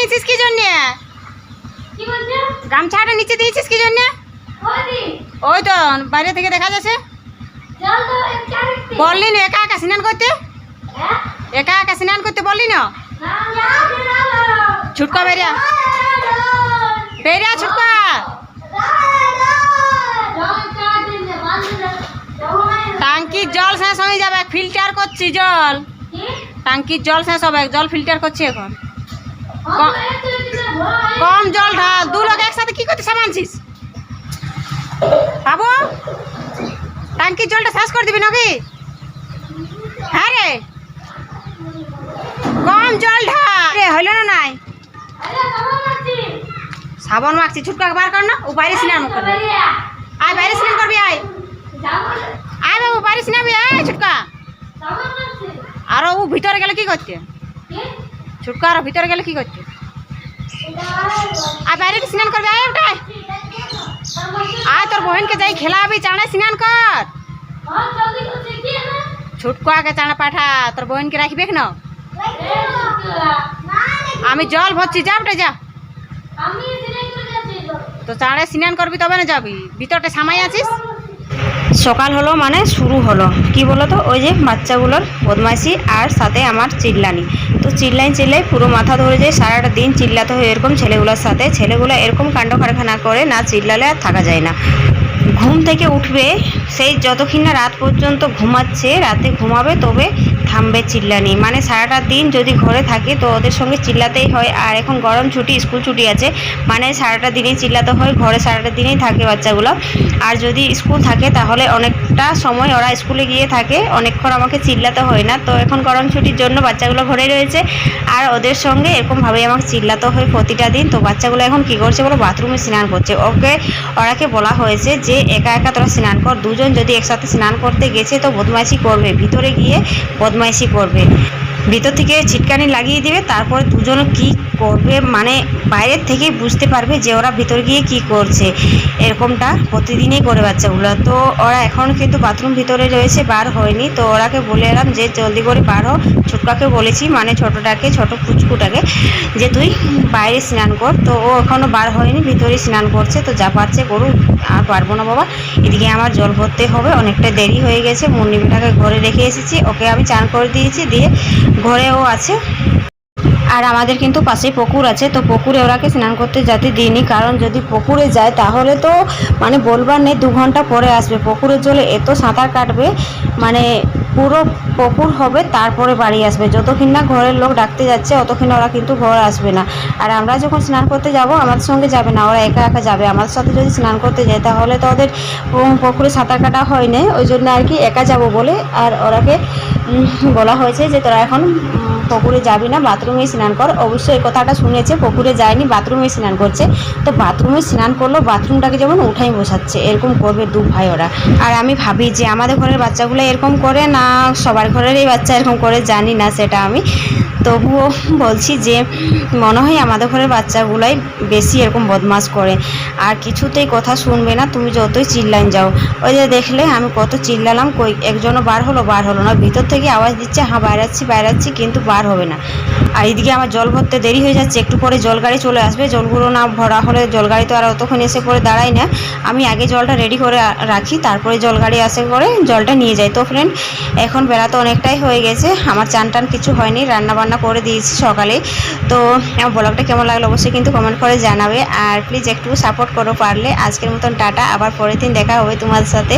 দিয়েছিস কি জন্য? গামছাটা নিচে দিয়েছিস কি জন্য? ওই তো বাইরে থেকে দেখা যাচ্ছে। বললি না একা একা স্নান করতে? হ্যাঁ? একা একা স্নান করতে বললি না? ছুটকা বেরিয়া বেরিয়া ছুটকা। টাঙ্কির জল শেষ হয়ে যাবে ফিল্টার করছি জল। টাঙ্কির জল শেষ হবে জল ফিল্টার করছি এখন। কম জল ঢাল। দু লোক একসাথে কি করতে সামানছিস বাবু টাঙ্কির জলটা শেষ করে দিবি নাকি? হ্যাঁ রে। কম জল ঢাল। রে, হইল না নাই? সাবান মাখছি, ছুটকা বার কর না। ও বাইরে স্নান করবে। আয়, বাইরে স্নান করবি, আয়। আয় বাবু, বাইরে স্নান আয়, ছুটকা। আর ও ভিতরে গেলে কি করতে? ছুটকা আর ভিতরে গেলে কি করতে? আয় বাইরে স্নান করবি, আয় ওটা আয়, তোর বহিনকে যাই খেলাবি চাঁড়ে স্নান কর। ছুটকো আগে পাঠা, তোর বহিনকে রাখবে না আমি জল ভরছি, যা ওটা যা। তো চাঁড়ে স্নান করবি তবে না যাবি? ভিতরটা সামাই আছিস? সকাল হলো মানে শুরু হলো। কি বলো তো ওই যে বাচ্চাগুলোর বদমাইশি আর সাথে আমার চিল্লানি। তো চিল্লাই চিল্লাই পুরো মাথা ধরে যায়, সারাটা দিন চিল্লাতে হয় এরকম ছেলেগুলোর সাথে। ছেলেগুলো এরকম কাণ্ড কারখানা করে, না চিল্লালে আর থাকা যায় না। ঘুম থেকে উঠবে, সেই যতক্ষণ না রাত পর্যন্ত ঘুমাচ্ছে, রাতে ঘুমাবে, তবে থামবে চিল্লানি। মানে সারাটা দিন যদি ঘরে থাকে তো ওদের সঙ্গে চিল্লাতেই হয়। আর এখন গরম ছুটি, স্কুল ছুটি আছে মানে সারাটা দিনেই চিল্লাতে হয়, ঘরে সারাটা দিনেই থাকে বাচ্চাগুলো। আর যদি স্কুল থাকে তাহলে অনেকটা সময় ওরা স্কুলে গিয়ে থাকে, অনেকক্ষণ আমাকে চিল্লাতে হয় না। তো এখন গরম ছুটির জন্য বাচ্চাগুলো ঘরে রয়েছে। আর ওদের সঙ্গে এরকমভাবেই আমাকে চিল্লাতে হয় প্রতিটা দিন। তো বাচ্চাগুলো এখন কী করছে বলো? বাথরুমে স্নান করছে। ওকে, ওরাকে বলা হয়েছে যে, একা একা তোরা স্নান কর। দুজন যদি একসাথে স্নান করতে গেছে তো বদমাইশি করবে। ভিতরে গিয়ে বদমাইশি করবে। ভিতর থেকে ছিটকানি লাগিয়ে দিবে, তারপরে দুজন কি করবে মানে বাইরের থেকে বুঝতে পারবে যে ওরা ভিতর গিয়ে কি করছে। এরকমটা প্রতিদিনই করে বাচ্চাগুলো। তো ওরা এখন কিন্তু বাথরুম ভিতরে রয়েছে, বার হয়নি। তো ওরাকে বলে এলাম যে, জলদি করে বার হো ছোটকাকে বলেছি মানে ছোটোটাকে, ছোট পুচকুটাকে, যে তুই বাইরে স্নান কর। তো ও এখনও বার হয়নি, ভিতরে স্নান করছে। তো যা পারছে গরু আর পারব না বাবা। এদিকে আমার জল ভরতে হবে, অনেকটা দেরি হয়ে গেছে। মুন্নিটাকে ঘরে রেখে এসেছি। ওকে আমি চান করে দিয়েছি, দিয়ে ঘরেও আছে। আর আমাদের কিন্তু পাশেই পুকুর আছে, তো পুকুরে ওরাকে স্নান করতে যেতে দিইনি। কারণ যদি পুকুরে যায়, তাহলে তো মানে বলবার নেই, দু ঘণ্টা পরে আসবে। পুকুরের জলে এত সাঁতার কাটবে মানে পুরো পুকুর হবে, তারপরে বাড়ি আসবে। যতক্ষণ না ঘরের লোক ডাকতে যাচ্ছে, অতক্ষণ ওরা কিন্তু ঘর আসবে না। আর আমরা যখন স্নান করতে যাব, আমাদের সঙ্গে যাবে না, ওরা একা একা যাবে। আমাদের সাথে যদি স্নান করতে যায়, তাহলে তো ওদের পুকুরে সাঁতার কাটা হয় না ওই জন্য আর কি একা যাব বলে, আর ওরাকে বলা হয়েছে যে তোরা এখন পুকুরে যাবি না বাথরুমে স্নান কর। অবশ্যই এই কথাটা শুনেছে, পুকুরে যায়নি বাথরুমে স্নান করছে। তো বাথরুমে স্নান করল, বাথরুমটাকে যেমন উঠাই বসাচ্ছে, এরকম করবে দু ভাই ওরা। আর আমি ভাবি যে আমাদের ঘরের বাচ্চাগুলো এরকম করে না, সবার ঘরেরই বাচ্চা এরকম করে, জানি না সেটা আমি। তবুও বলছি যে মনে হয় আমাদের ঘরের বাচ্চাগুলাই বেশি এরকম বদমাস করে। আর কিছুতেই কথা শুনবে না, তুমি যতই চিল্লান যাও। ওই যে দেখলে আমি কত চিল্লালাম, কই একজনও বার হলো বার হলো না। ভিতর থেকে আওয়াজ দিচ্ছে হ্যাঁ বাইরাচ্ছি বাইরাচ্ছি, কিন্তু বার হবে না। আর এদিকে আমার জল ভরতে দেরি হয়ে যাচ্ছে, একটু পরে জল গাড়ি চলে আসবে। জলগুলো না ভরা হলে জল গাড়ি তো আর অতক্ষণ এসে পরে দাঁড়ায় না। আমি আগে জলটা রেডি করে রাখি, তারপরে জল গাড়ি আসে করে জলটা নিয়ে যাই। তো ফ্রেন্ড এখন বেলা তো অনেকটাই হয়ে গেছে, আমার চান টান কিছু হয়নি, রান্না বান্না করে দিয়েছি সকালে। তো আমার ব্লগটা কেমন লাগল অবশ্যই কিন্তু কমেন্ট করে জানাবে। আর প্লিজ একটু সাপোর্ট করো পারলে। আজকের মতন টাটা, আবার পরের দিন দেখা হবে তোমার সাথে।